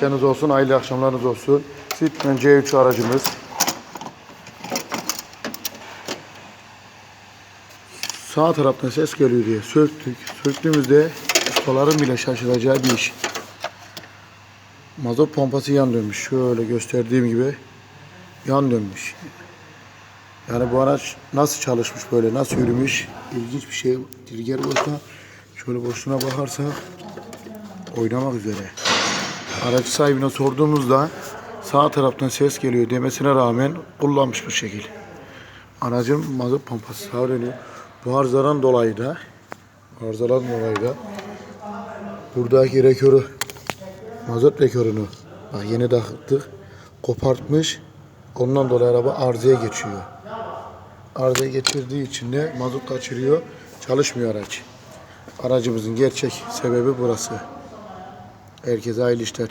işleriniz olsun, hayırlı akşamlarınız olsun. Citroen C3 aracımız. Sağ taraftan ses geliyor diye söktük. Söktüğümüzde ustaların bile şaşıracağı bir iş. Mazot pompası yan dönmüş. Şöyle gösterdiğim gibi yan dönmüş. Yani bu araç nasıl çalışmış böyle, nasıl yürümüş? İlginç bir şey. Dilger boşuna, şöyle boşluğuna bakarsak oynamak üzere. Araç sahibine sorduğumuzda sağ taraftan ses geliyor demesine rağmen kullanmış bu şekil. Aracın mazot pompası dönüyor. Bu arızadan dolayı da arızadan dolayı da buradaki rekörü mazot rekörünü bak yeni taktık kopartmış. Ondan dolayı araba arızaya geçiyor. Arızaya geçirdiği için de mazot kaçırıyor. Çalışmıyor araç. Aracımızın gerçek sebebi burası. Herkese hayırlı işler.